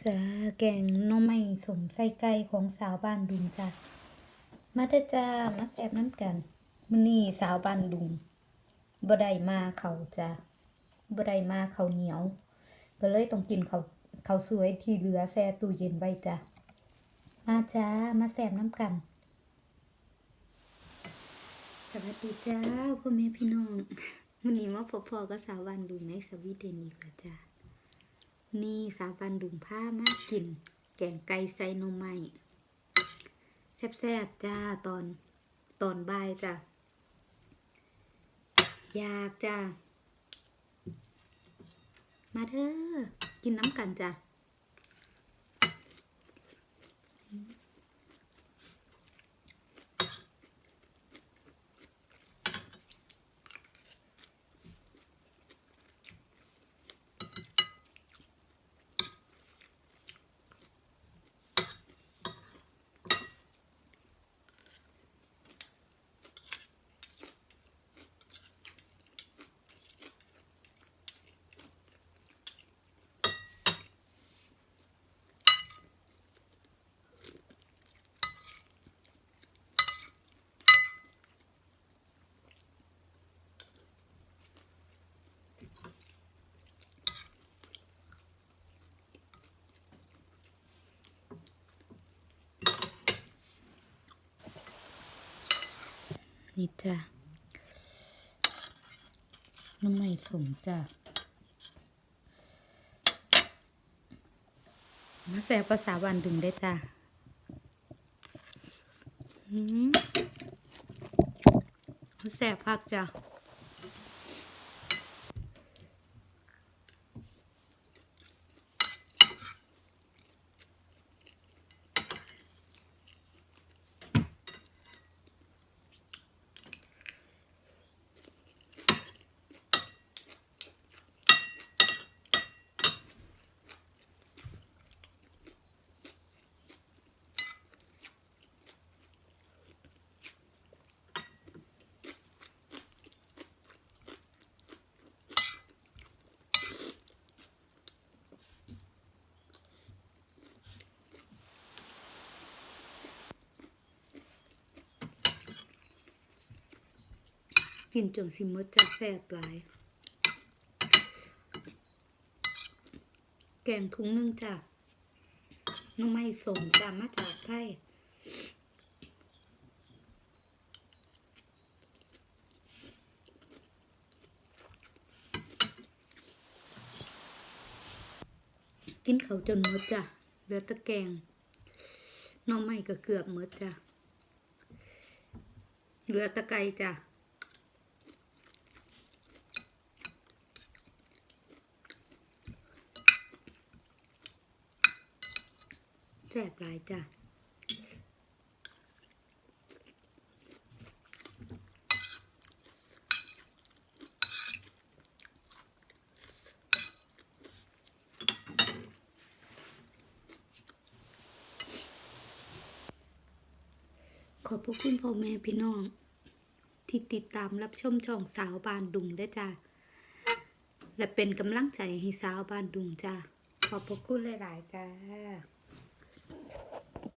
จ้าแกงน้องไม่สมไส้ไก่ของสาวบ้านดุงจ้ามาเด้อจ้ามาแซ่บน้ำกันมื้อนี้สาวบ้านดุงบ่ได้มาเขาจ้าบ่ได้มาเขาเหนียว ก็เลยต้องกินเขาวข้าสวยที่เหลือแช่ตู้เย็นไว้จ้ามาจ้ามาแซ่บน้ำกัน สวัสดีจ้าพ่อแม่พี่น้องมื้อนี้มาพบพ่อกับสาวบ้านดุงในสวีเดนอีกแล้วจ้า นี่สาวบันดุงผ้ามากิน แกงไก่ใส่นมไม่แซ่บๆจ้าตอนตอนบ่ายจ้าอยากจ้ามาเถอะกินน้ำกันจ้า นี่จ้ะน้ำไม่สมจ้ะมาแซ่บภาษาวันดึงได้จ้ะอืมแซ่บพักจ้ะ กินจนสิมดจะแซ่บหลาย แกงถุงนึงจ้ะน้องไม่สมจ้ะมาจากไทยกินเขาจนหมดจ้ะเหลือแตะแกงน้องไม่ก็เกือบหมดจ้ะเหลือแตะไกรจ้ะ แซ่บหลายจ้ะขอบพระคุณพ่อแม่พี่น้อง ที่ติดตามรับชมช่องสาวบานดุงได้วยจ้าและเป็นกำลังใจให้สาวบานดุงจ้าขอบพระคุณหลาย ๆ จ้า